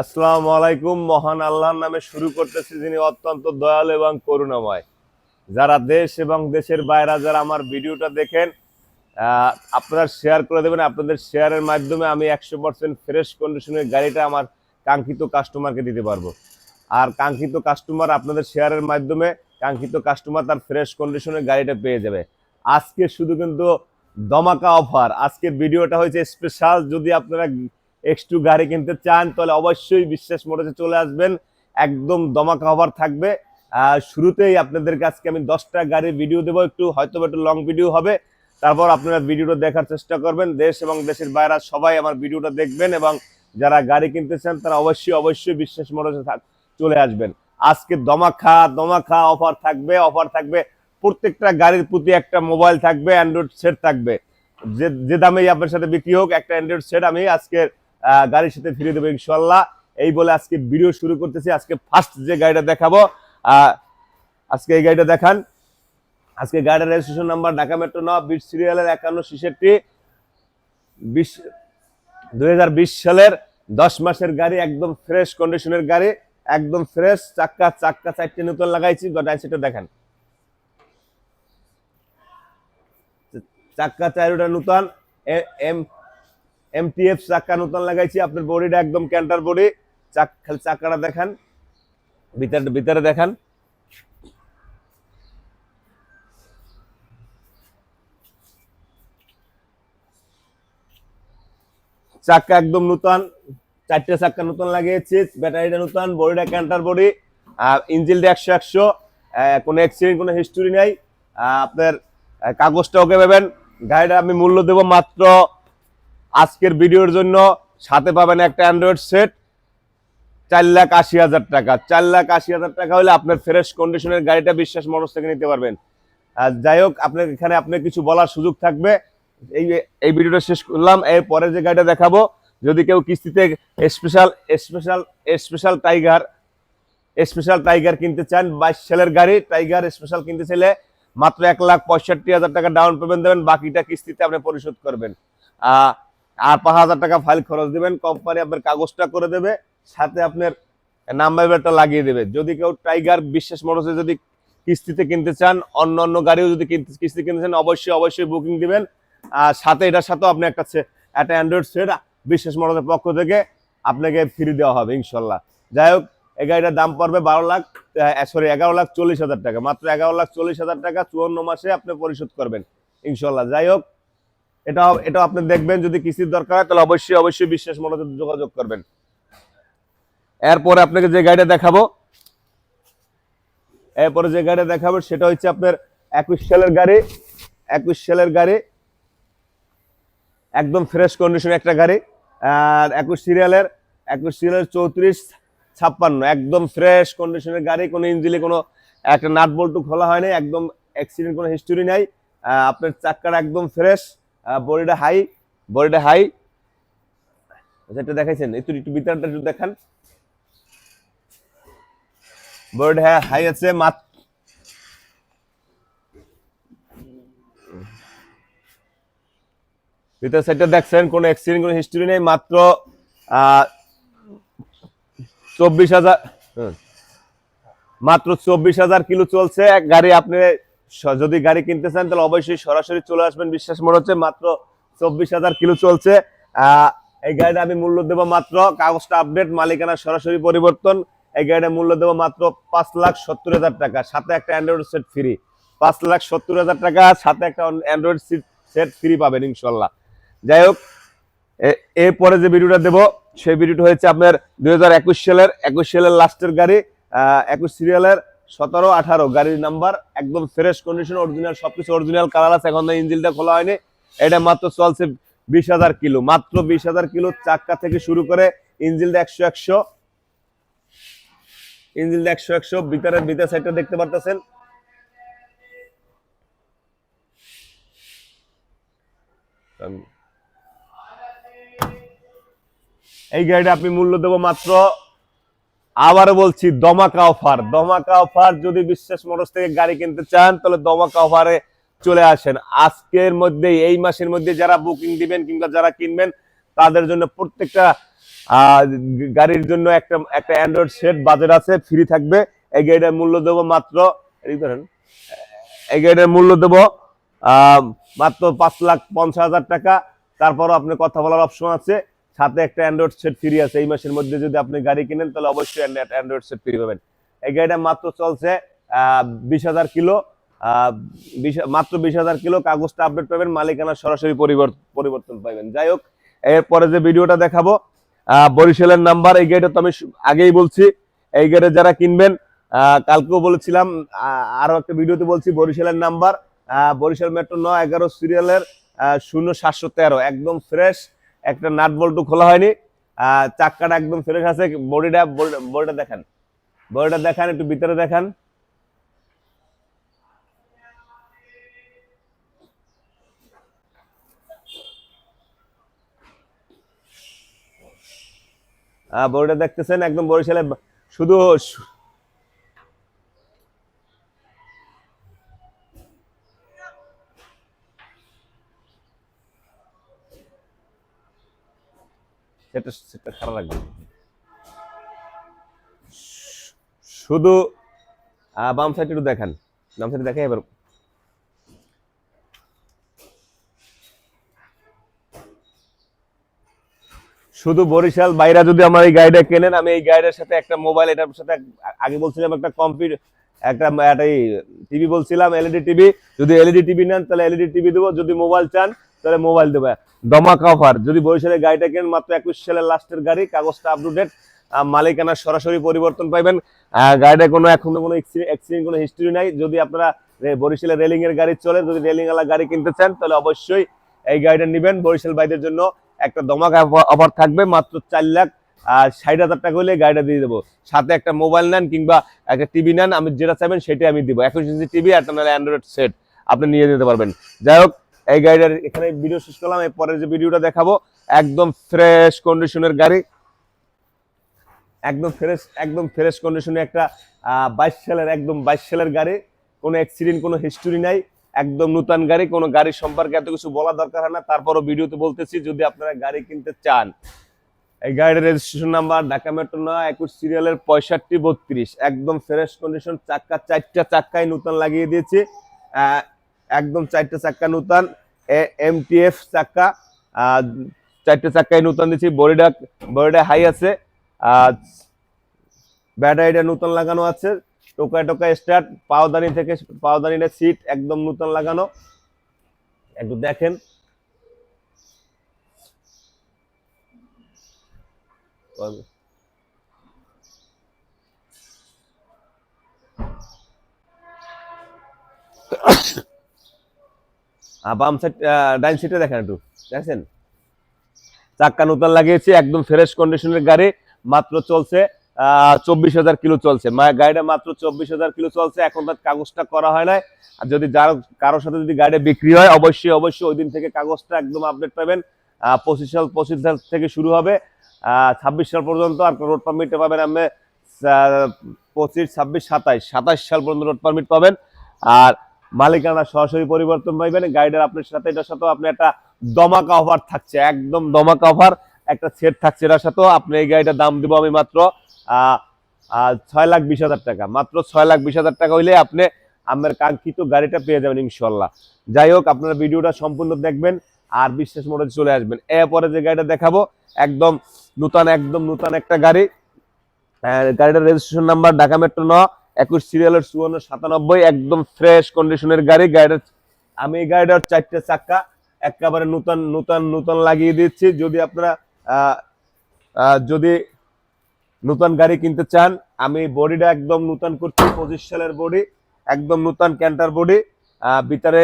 আসসালামু আলাইকুম, মহান আল্লাহর নামে শুরু করতেছি যিনি অত্যন্ত দয়াল এবং করুণাময়। যারা দেশ এবং দেশের বাইরে যারা আমার ভিডিওটা দেখেন আপনারা শেয়ার করে দেবেন। আপনাদের শেয়ারের মাধ্যমে আমি একশো পার্সেন্ট ফ্রেশ কন্ডিশনের গাড়িটা আমার কাঙ্ক্ষিত কাস্টমারকে দিতে পারব। আর কাঙ্ক্ষিত কাস্টমার আপনাদের শেয়ারের মাধ্যমে কাঙ্ক্ষিত কাস্টমার তার ফ্রেশ কন্ডিশনের গাড়িটা পেয়ে যাবে। আজকে শুধু কিন্তু দমাকা অফার আজকের ভিডিওটা হয়েছে স্পেশাল যদি আপনারা এক্স টু গাড়ি কিনতে চান, তাহলে অবশ্যই বিশ্বাস মোটরসে চলে আসবেন। একদম দমাকা অফার থাকবে। শুরুতেই আপনাদের কাছকে আমি দশটা গাড়ির ভিডিও দেবো। একটু হয়তো একটু লং ভিডিও হবে। তারপর আপনারা ভিডিওটা দেখার চেষ্টা করবেন। দেশ এবং দেশের বাইরে সবাই আমার ভিডিওটা দেখবেন এবং যারা গাড়ি কিনতে চান, তারা অবশ্যই অবশ্যই বিশ্বাস মোটরসে চলে আসবেন। আজকে দমাখা দমাখা অফার থাকবে অফার থাকবে। প্রত্যেকটা গাড়ির প্রতি একটা মোবাইল থাকবে অ্যান্ড্রয়েড সেট থাকবে। যে যে দামেই আপনার সাথে বিক্রি হোক, একটা অ্যান্ড্রয়েড সেট আমি আজকের গাড়ির সাথে ফিরে দেবো ইনশাল্লাহ এই বলে আজকে ভিডিও শুরু করতেছি। আজকে ফার্স্ট যে গাড়িটা দেখাবো আজকে এই গাড়িটা দেখান। আজকে গাড়ির রেজিস্ট্রেশন নাম্বার ঢাকা মেট্রো ন বিশ সিরিয়ালের একান্ন ছেষট্টি। বিশ, দুই সালের দশ মাসের গাড়ি, একদম ফ্রেশ কন্ডিশনের গাড়ি, একদম ফ্রেশ চাক্কা চাক্কা চারটে নতুন লাগাইছি। গোটাই সেটা দেখেন। চাক্কা চারোটা নতুন এম এমটিএফ চাক্কা নতুন লাগাইছি, আপনার বডিটা একদম ক্যান্টার বডি চাক, খালি চাক্কাটা দেখান, ভিতরে ভিতরে দেখান। চাক্কা একদম নতুন, চারটে চাক্কা নতুন লাগিয়েছি, ব্যাটারিটা নতুন, বডিটা ক্যান্টার বডি ইঞ্জিনটা একশো একশো কোনো অ্যাক্সিডেন্ট কোনো হিস্টোরি নাই। আপনার কাগজটা ওকে পাবেন। গাড়িটা আমি মূল্য দেবো মাত্র আজকের ভিডিওর জন্য সাথে পাবেন একটা অ্যান্ড্রয়েড সেট চার লাখ আশি হাজার টাকা। চার লাখ আশি হাজার টাকা হলে আপনার ফ্রেশ কন্ডিশনের গাড়িটা বিশ্বাস মোটরস থেকে নিতে পারবেন। আর যাই হোক, আপনার এখানে আপনার কিছু বলার সুযোগ থাকবে। এই এই ভিডিওটা শেষ করলাম। এর পরে যে গাড়িটা দেখাবো, যদি কেউ কিস্তিতে special special special tiger special tiger কিনতে চান, বাইশ সালের গাড়ি টাইগার স্পেশাল কিনতে চাইলে মাত্র এক লাখ পঁয়ষট্টি হাজার টাকা ডাউন পেমেন্ট দেবেন। বাকিটা কিস্তিতে আপনি পরিশোধ করবেন। আর পাঁচ হাজার টাকা ফাইল খরচ দিবেন কোম্পানি আপনার কাগজটা করে দেবে, সাথে আপনার নাম্বারটা লাগিয়ে দেবে। যদি কেউ টাইগার বিশ্বাস মোটরসে যদি কিস্তিতে কিনতে চান, অন্য অন্য গাড়িও যদি কিনতে- কিস্তি কিনতে চান, অবশ্যই অবশ্যই বুকিং দিবেন। আর সাথে এটার সাথেও আপনি একটা একটা অ্যান্ড্রয়েড সেট বিশ্বাস মোটরসের পক্ষ থেকে আপনাকে ফ্রি দেওয়া হবে, ইনশাল্লাহ। যাই হোক, এই গাড়িটার দাম পড়বে বারো লাখ সরি এগারো লাখ চল্লিশ হাজার টাকা। মাত্র এগারো লাখ চল্লিশ হাজার টাকা চুয়ান্ন মাসে আপনি পরিশোধ করবেন, ইনশাল্লাহ। যাই হোক এটা এটা আপনি দেখবেন যদি কিস্তির দরকার হয়, তাহলে অবশ্যই অবশ্যই বিশ্বাস মোটরসে যোগাযোগ করবেন। এরপরে আপনাকে যে গাড়িটা দেখাবো, এরপরে যে গাড়িটা দেখাবো, সেটা হচ্ছে আপনার একুশ সালের গাড়ি, একুশ সালের গাড়ি, একদম ফ্রেশ কন্ডিশন একটা গাড়ি, আর একুশ সিরিয়ালের একুশ সিরিয়ালের চৌত্রিশ, ছাপ্পান্ন, একদম ফ্রেশ কন্ডিশনের গাড়ি, কোনো ইঞ্জিনে কোনো একটা নাট বল্টু খোলা হয়নি, একদম অ্যাক্সিডেন্ট কোনো হিস্টোরি নাই আপনার চাক্কাটা একদম ফ্রেশ বডিটা হাই বডিটা হাই যেটা দেখাইছেন, একটু একটু ভিতরটা একটু দেখান। বোর্ড হ্যাঁ হাই আছে মাত্র ভিতর দেখছেন, কোনো অ্যাক্সিডেন্ট কোনো হিস্টরি নেই, মাত্র চব্বিশ হাজার মাত্র চব্বিশ হাজার কিলো চলছে, গাড়ি আপনি যদি গাড়ি কিনতে চান, তাহলে অবশ্যই সরাসরি চলে আসবেন। বিশ্বাস মনে হচ্ছে মাত্র চব্বিশ হাজার কিলো চলছে। এই গাড়িটা আমি মূল্য দেবো মাত্র কাগজটা আপডেট মালিকানা সরাসরি পরিবর্তন। এই গাড়িটার মূল্য দেবো মাত্র পাঁচ লাখ সত্তর হাজার টাকা। সাথে একটা অ্যান্ড্রয়েড সেট ফ্রি পাঁচ লাখ সত্তর হাজার টাকা, সাথে একটা অ্যান্ড্রয়েড সিট সেট ফ্রি পাবেন ইনশাল্লাহ যাই হোক এরপরে যে ভিডিওটা দেবো, সেই ভিডিওটা হয়েছে আপনার দুই হাজার একুশ সালের। একুশ সালের লাস্টের গাড়ি একুশ সিরিয়ালের সতেরো, আঠারো, গাড়ির নাম্বার একদম ফ্রেশ কন্ডিশন অরিজিনাল সবকিছু অরিজিনাল কালার আছে। এখন ইঞ্জিনটা খোলা হয়নি। এটা মাত্র চলছে বিশ হাজার কিলো। মাত্র বিশ হাজার কিলো চাক্কা থেকে শুরু করে ইঞ্জিনটা একশো একশো। ইঞ্জিনটা একশো একশো। ভিতরের ভিতর সাইডটা দেখতে পারতেছেন? এই গাড়িটা আপনি মূল্য দেবো মাত্র আবারও বলছি দমাকা অফার। দমাকা অফার যদি বিশ্বাস মোটরস থেকে গাড়ি কিনতে চান, তাহলে দমাকা অফারে চলে আসেন। আজকের মধ্যে এই মাসের মধ্যে যারা বুকিং দিবেন কিংবা যারা কিনবেন, তাদের জন্য প্রত্যেকটা গাড়ির জন্য একটা একটা অ্যান্ড্রয়েড সেট বাজেট আছে ফ্রি থাকবে। এই গাড়িটার মূল্য দেবো মাত্র, এই ধরেন, এই গাড়িটার মূল্য দেবো মাত্র পাঁচ লাখ পঞ্চাশ হাজার টাকা। তারপরও আপনি কথা বলার অপশন আছে। সাথে একটা অ্যান্ড্রয়েড সেট ফ্রি আছে, এই মাসের মধ্যে যদি আপনি গাড়ি কিনেন, তাহলে অবশ্যই অ্যান্ড্রয়েড সেট ফ্রি পাবেন। এই গাড়িটা মাত্র চলছে বিশ হাজার কিলো মাত্র বিশ হাজার কিলো, কাগজটা আপডেট পাবেন, মালিকানা সরাসরি পরিবর্তন পাবেন। যাই হোক, এরপরে যে ভিডিওটা দেখাবো বরিশালের নাম্বার, এই গাড়িটা তো আমি আগেই বলছি, এই গাড়ি যারা কিনবেন কালকেও বলেছিলাম আরও একটা ভিডিওতে বলছি, বরিশালের নাম্বার বরিশাল মেট্রো ন এগারো সিরিয়ালের শূন্য সাতশো তেরো, একদম ফ্রেশ একটা নাট বল্টু খোলা হয়নি। চাক্কাটা একদম ফ্রেশ আছে। বডিটা বডিটা দেখান। বডিটা দেখান, একটু ভিতরে দেখান। বডিটা দেখতেছেন, একদম বরিশালে, শুধু সেটা সেটা খারাপ লাগবে। শুধু বাম সাইড একটু দেখান। বাম সাইড দেখাই এবার। শুধু বরিশাল, বাইরা যদি আমার এই গাড়িটা কেনেন, আমি এই গাড়িটার সাথে একটা মোবাইল এটার সাথে আগে বলছিলাম একটা কম্পিউটার একটা একটা টিভি বলছিলাম এলইডি টিভি যদি এলইডি টিভি নেন, তাহলে এলইডি টিভি দেবো। যদি মোবাইল চান তাহলে মোবাইল দেবো। দমা অফার যদি বরিশালের গাড়িটা কেনেন মাত্র একুশ সালের লাস্টের গাড়ি, কাগজটা আপডেট মালিকানা সরাসরি পরিবর্তন পাইবেন। গাড়িটা কোনো এখন কোনো অ্যাক্সিডেন্ট কোনো হিস্ট্রি নাই। যদি আপনারা বরিশালের রেলিং এর গাড়ি চলে যদি রেলিং ওয়ালা গাড়ি কিনতে চান, তাহলে অবশ্যই এই গাড়িটা নেবেন। বরিশাল বাইদের জন্য একটা দমাকা অফার থাকবে, মাত্র চার লাখ আর ষাট হাজার টাকা হলে গাড়িটা দিয়ে দেবো। সাথে একটা মোবাইল নেন কিংবা একটা টিভি নেন, আমি যেটা চাইবেন সেটাই আমি দিব। একুশ ইঞ্চি টিভি আর নাহলে অ্যান্ড্রয়েড সেট আপনি নিয়ে যেতে পারবেন। যাই হোক এই গাড়িটার এখানে ভিডিও শেষ করলাম, এর পরের যে ভিডিওটা দেখাবো, একদম ফ্রেশ কন্ডিশনের গাড়ি। একদম ফ্রেশ একদম ফ্রেশ কন্ডিশনে একটা বাইশ সালের, একদম বাইশ সালের গাড়ি। কোনো অ্যাক্সিডেন্ট কোনো হিস্টোরি নাই। একদম নতুন গাড়ি, কোনো গাড়ি সম্পর্কে এত কিছু বলা দরকার হয় না। তারপরও ভিডিওতে বলতেছি, যদি আপনারা গাড়ি কিনতে চান, এই গাড়ির রেজিস্ট্রেশন নাম্বার ঢাকা মেট্রো নয়, একুশ সিরিয়ালের পঁয়ষট্টি, বত্রিশ। একদম ফ্রেশ কন্ডিশন চাক্কা, চারটা চাক্কায় নতুন লাগিয়ে দিয়েছি। একদম চারটা চাক্কা নতুন এম টি এফ চাক্কা চারটে চাক্কায় নূতন দিচ্ছি, বডিটা বডিটা হাই আছে আর ব্যাটারিটা নতুন লাগানো আছে, টোকায় টোকায় স্টার্ট পাওদানি থেকে, পাওদানিটা সিট একদম নূতন লাগানো। একটু দেখেন। আর বাম সাইড ডাইন সিটে দেখেন একটু, দেখছেন? চাক্কা নতুন লাগিয়েছি, একদম ফ্রেশ কন্ডিশনের গাড়ি, মাত্র চলছে চব্বিশ হাজার কিলো চলছে। গাড়িটা মাত্র চব্বিশ হাজার কিলো চলছে, এখন তার কাগজটা করা হয় নাই। আর যদি যার, কারোর সাথে যদি গাড়ি বিক্রি হয়, অবশ্যই অবশ্যই ওই দিন থেকে কাগজটা একদম আপডেট পাবেন। পঁচিশ সাল পঁচিশ সাল থেকে শুরু হবে। ছাব্বিশ সাল পর্যন্ত আর রোড পারমিট পাবেন আপনি পঁচিশ, ছাব্বিশ, সাতাইশ সাতাইশ সাল পর্যন্ত রোড পারমিট পাবেন। আর মালিকানা সরাসরি পরিবর্তন পাইবেন। গাড়িটার আপনার সাথে, এটার সাথেও আপনি একটা দমাকা অফার থাকছে, একদম দমাকা অফার একটা সেট থাকছে এটার সাথেও। আপনি এই গাড়িটার দাম দিব আমি মাত্র ছয় লাখ বিশ হাজার টাকা। মাত্র ছয় লাখ বিশ হাজার টাকা হইলে আপনি আমার কাঙ্ক্ষিত গাড়িটা পেয়ে যাবেন ইনশাল্লাহ। যাই হোক, আপনারা ভিডিওটা সম্পূর্ণ দেখবেন আর বিশ্বাস মোড়ে চলে আসবেন। এরপরে যে গাড়িটা দেখাবো, একদম নূতন একদম নূতন একটা গাড়ি। গাড়িটার রেজিস্ট্রেশন নাম্বার ঢাকা মেট্রো ন একুশ সিরিয়ালের চুয়ান্ন, সাতানব্বই, একদম ফ্রেশ কন্ডিশনের গাড়ি। গাড়িটার আমি এই গাড়িটার চারটে চাক্কা একেবারে নূতন নূতন নূতন লাগিয়ে দিচ্ছি। যদি আপনারা যদি নতুন গাড়ি কিনতে চান, আমি বডিটা একদম নতুন করছি, পঁচিশ সালের বডি, একদম নতুন ক্যান্টার বডি। ভিতরে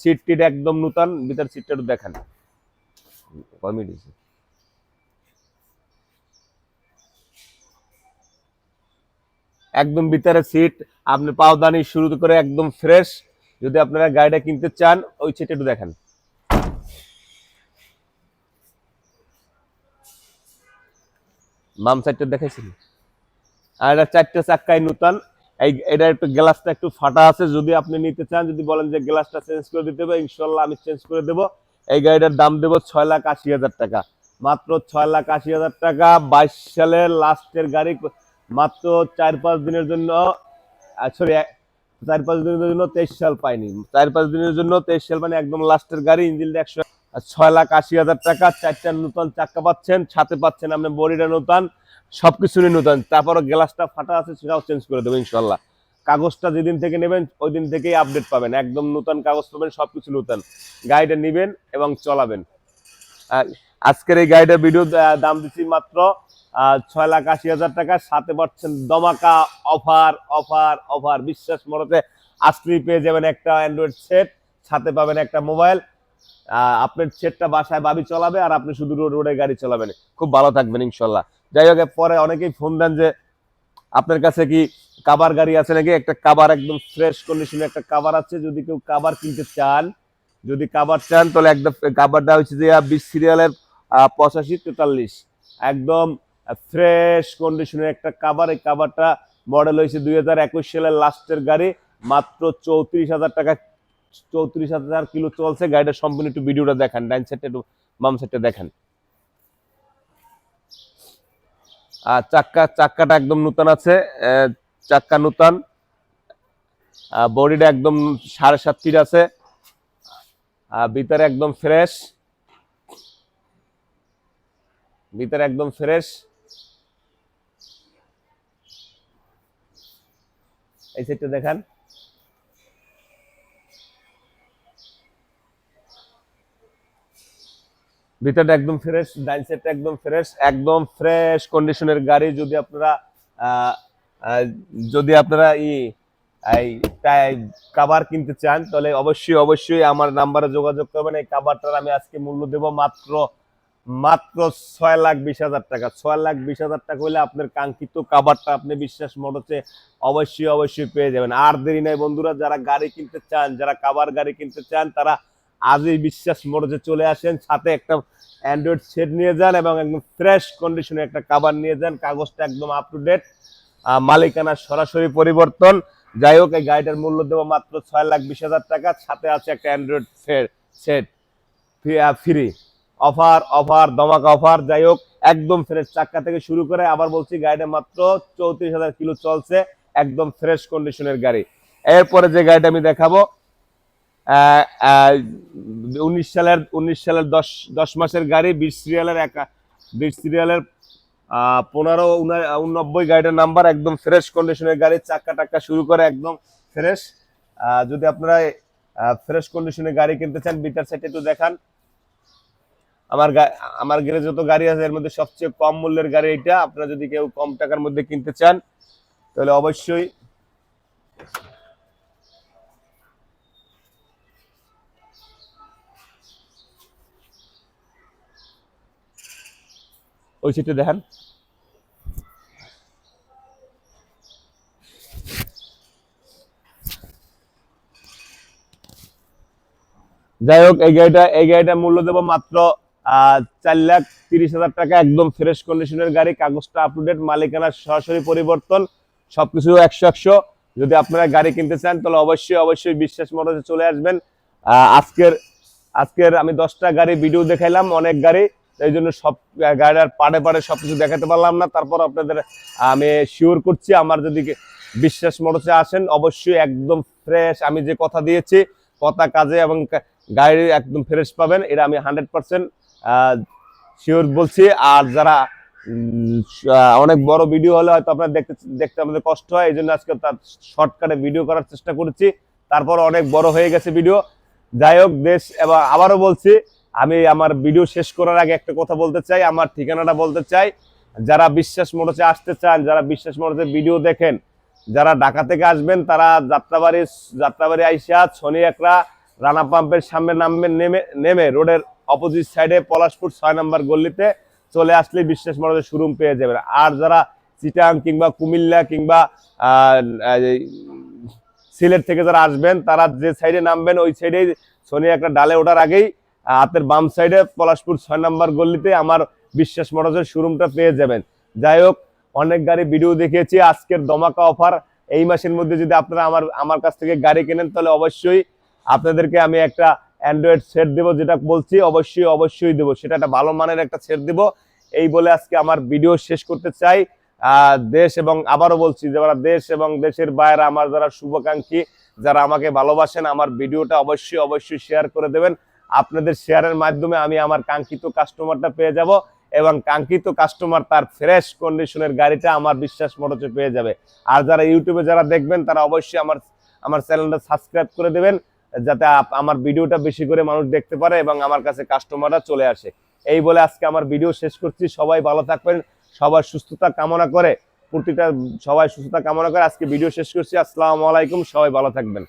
সিট টিট একদম নতুন, ভিতরে সিটটা দেখান। কয় মিনিট হয়েছে? একদম ভিতরে সিট আপনি পাওদানি শুরু করে একদম ফ্রেশ যদি আপনারা গাড়িটা কিনতে চান, ওই সিটটা একটু দেখেন। বাম সাইডটা দেখাইছিল আর এটা চারটে চাক্কায় নতুন। এই, এটা একটু গ্লাসটা একটু ফাটা আছে, যদি আপনি নিতে চান, যদি বলেন যে গ্লাসটা চেঞ্জ করে দিতে হবে ইনশাল্লাহ আমি চেঞ্জ করে দেবো। এই গাড়িটার দাম দেবো ছয় লাখ আশি হাজার টাকা। মাত্র ছয় লাখ আশি হাজার টাকা, বাইশ সালের লাস্টের গাড়ি মাত্র চার পাঁচ দিনের জন্য সরি চার পাঁচ দিনের জন্য তেইশ সাল পাইনি। চার পাঁচ দিনের জন্য তেইশ সাল মানে একদম লাস্টের গাড়ি ইঞ্জিন একশো ছয় লাখ আশি হাজার টাকা, চারটা নতুন চাক্কা পাচ্ছেন, সাথে পাচ্ছেন আপনি বডিটা নতুন, সবকিছুরই নতুন। তারপরও গ্লাসটা ফাটা আছে, সেটাও চেঞ্জ করে দেবো ইনশাল্লাহ কাগজটা যেদিন থেকে নেবেন ওই দিন থেকেই আপডেট পাবেন। একদম নতুন কাগজ পাবেন, সবকিছু নতুন। গাড়িটা নেবেন এবং চলাবেন। আজকের এই গাড়িটার ভিডিও দাম দিচ্ছি মাত্র ছয় লাখ আশি হাজার টাকা সাথে পাচ্ছেন দমাকা অফার অফার অফার। বিশ্বাস মরতে আজকেই পেয়ে যাবেন একটা অ্যান্ড্রয়েড সেট সাথে পাবেন একটা মোবাইল আপনার সেটটা বাসায় বাবি চলাবে আর আপনি শুধু রোড রোডে গাড়ি চালাবেন। খুব ভালো থাকবেন ইনশাল্লাহ। যাই হোক পরে অনেকেই ফোন দেন যে, আপনার কাছে কি কাবার গাড়ি আছে নাকি? একটা কাবার একদম ফ্রেশ কন্ডিশনে একটা কাবার আছে। যদি কেউ কাবার কিনতে চান, যদি কাবার চান, তাহলে একদম কাবারটা হচ্ছে যে, বিশ সিরিয়ালের পঁচাশি তেতাল্লিশ। একদম ফ্রেশ কন্ডিশনের একটা কাবার এই কাবারটা মডেল হয়েছে দুই হাজার একুশ সালের লাস্টের গাড়ি। মাত্র চৌত্রিশ হাজার টাকা, চৌত্রিশ হাজার কিলো চলছে। গাড়িটা সম্পূর্ণ একটু ভিডিওটা দেখান ডাইন সাইডটা একটু, বাম সাইডটা দেখেন। আর চাক্কা, চাক্কাটা একদম নতুন আছে। চাক্কা নতুন। বডিটা একদম সাড়ে সাত ফিট আছে। আর ভিতরে একদম ফ্রেশ ভিতরে একদম ফ্রেশ এই সাইডটা দেখান। ভিতরটা একদম ফ্রেশ ডাইন সাইডটা একদম ফ্রেশ একদম ফ্রেশ কন্ডিশনের গাড়ি যদি আপনারা যদি আপনারা এই কাবার কিনতে চান, তাহলে অবশ্যই অবশ্যই আমার নাম্বারে যোগাযোগ করবেন। এই কাবারটার আমি আজকে মূল্য দেব মাত্র মাত্র ছয় লাখ বিশ হাজার টাকা। ছয় লাখ বিশ হাজার টাকা হলে আপনার কাঙ্ক্ষিত কাবারটা আপনি বিশ্বাস মোটরছে অবশ্যই অবশ্যই পেয়ে যাবেন। আর দেরি নাই বন্ধুরা, যারা গাড়ি কিনতে চান, যারা কাবার গাড়ি কিনতে চান, তারা আজই বিশ্বাস মোটরসে চলে আসেন। সাথে একটা অ্যান্ড্রয়েড সেট নিয়ে যান এবং একদম ফ্রেশ কন্ডিশনে একটা কাবার নিয়ে যান। কাগজটা একদম আপ টু ডেট মালিকানা সরাসরি পরিবর্তন। যাই হোক, এই গাড়িটার মূল্য দেবো মাত্র ছয় লাখ বিশ হাজার টাকা। সাথে আছে একটা android set free offer offer দমাকা offer, যাই হোক, একদম ফ্রেশ চাক্কা থেকে শুরু করে আবার বলছি গাড়িটা মাত্র চৌত্রিশ হাজার কিলো চলছে, একদম ফ্রেশ কন্ডিশনের গাড়ি। এরপরে যে গাড়িটা আমি দেখাবো উনিশ সালের উনিশ সালের দশ দশ মাসের গাড়ি, বিশ সিরিয়ালের একা, বিশ সিরিয়ালের পনেরো, উনা- উননব্বই গাড়িটার নাম্বার একদম ফ্রেশ কন্ডিশনের গাড়ি, চাক্কা টাক্কা শুরু করে একদম ফ্রেশ যদি আপনারা ফ্রেশ কন্ডিশনের গাড়ি কিনতে চান, বিটার সাইড একটু দেখান। আমার আমার গ্যারেজ যত গাড়ি আছে, এর মধ্যে সবচেয়ে কম মূল্যের গাড়ি এটা আপনারা যদি কেউ কম টাকার মধ্যে কিনতে চান, তাহলে অবশ্যই ওই সিটে দেখেন। যাই হোক, এই গাড়িটা এই গাড়িটা মূল্য দেবো মাত্র চার লাখ তিরিশ হাজার টাকা একদম ফ্রেশ কন্ডিশনের গাড়ি, কাগজটা আপ টু মালিকানার সরাসরি পরিবর্তন, সবকিছু একশো একশো। যদি আপনারা গাড়ি কিনতে চান, তাহলে অবশ্যই অবশ্যই বিশ্বাস মোটরসে চলে আসবেন। আজকের আজকের আমি দশটা গাড়ি ভিডিও দেখাইলাম, অনেক গাড়ি এই জন্য সব গাড়ির পাড়ে পাড়ে সবকিছু দেখাতে পারলাম না। তারপর আপনাদের, আমি শিওর করছি, আমার যদি বিশ্বাস মোটরসে আসেন, অবশ্যই একদম ফ্রেশ আমি যে কথা দিয়েছি, কথা কাজে এবং গাড়ি একদম ফ্রেশ পাবেন, এটা আমি হান্ড্রেড পার্সেন্ট শিওর বলছি, আর যারা অনেক বড় ভিডিও হলে হয়তো আপনার দেখতে দেখতে আমাদের কষ্ট হয় এই জন্য আজকে তার শর্টকাটে ভিডিও করার চেষ্টা করেছি। তারপর অনেক বড় হয়ে গেছে ভিডিও যাই হোক, দেশ এবং আবারও বলছি, আমি আমার ভিডিও শেষ করার আগে একটা কথা বলতে চাই, আমার ঠিকানাটা বলতে চাই। যারা বিশ্বাস মোটরসে আসতে চান, যারা বিশ্বাস মোটরসে ভিডিও দেখেন, যারা ঢাকা থেকে আসবেন, তারা যাত্রাবাড়ি যাত্রাবাড়ি আইসা শনি একরা রানা পাম্পের সামনে নামবেন নেমে নেমে, রোডের অপোজিট সাইডে পলাশপুর ছয় নম্বর গল্লিতে চলে আসলে বিশ্বাস মোটরসের শোরুম পেয়ে যাবেন। আর যারা চিটাং কিংবা কুমিল্লা কিংবা সিলেট থেকে যারা আসবেন, তারা যে সাইডে নামবেন, ওই সাইডেই শনি একটা ডালে ওঠার আগেই হাতের বাম সাইডে পলাশপুর ছয় নম্বর গল্লিতে আমার বিশ্বাস মোটরসের শোরুমটা পেয়ে যাবেন। যাই হোক, অনেক গাড়ি ভিডিও দেখিয়েছি, আজকের দমাকা অফার। এই মাসের মধ্যে যদি আপনারা আমার আমার কাছ থেকে গাড়ি কেনেন, তাহলে অবশ্যই আপনাদেরকে আমি একটা অ্যান্ড্রয়েড সেট দেবো, যেটা বলছি, অবশ্যই অবশ্যই দেবো। সেটা একটা ভালো মানের একটা সেট দেবো। এই বলে আজকে আমার ভিডিও শেষ করতে চাই। দেশ এবং আবারও বলছি, যারা দেশ এবং দেশের বাইরে আমার যারা শুভাকাঙ্ক্ষী, যারা আমাকে ভালোবাসেন, আমার ভিডিওটা অবশ্যই অবশ্যই শেয়ার করে দেবেন। আপনাদের শেয়ারের মাধ্যমে আমি আমার কাঙ্ক্ষিত কাস্টমারটা পেয়ে যাব এবং কাঙ্ক্ষিত কাস্টমার তার ফ্রেশ কন্ডিশনের গাড়িটা আমার বিশ্বাস মোটরসে পেয়ে যাবে। আর যারা ইউটিউবে যারা দেখবেন, তারা অবশ্যই আমার আমার চ্যানেলটা সাবস্ক্রাইব করে দেবেন। যাতে আমার ভিডিওটা বেশি করে মানুষ দেখতে পারে এবং আমার কাছে কাস্টমাররা চলে আসে। এই বলে আজকে আমার ভিডিও শেষ করছি। সবাই ভালো থাকবেন, সবার সুস্থতা কামনা করে। প্রতিটা সবাই সুস্থতা কামনা করে আজকে ভিডিও শেষ করছি। আসসালামু আলাইকুম, সবাই ভালো থাকবেন।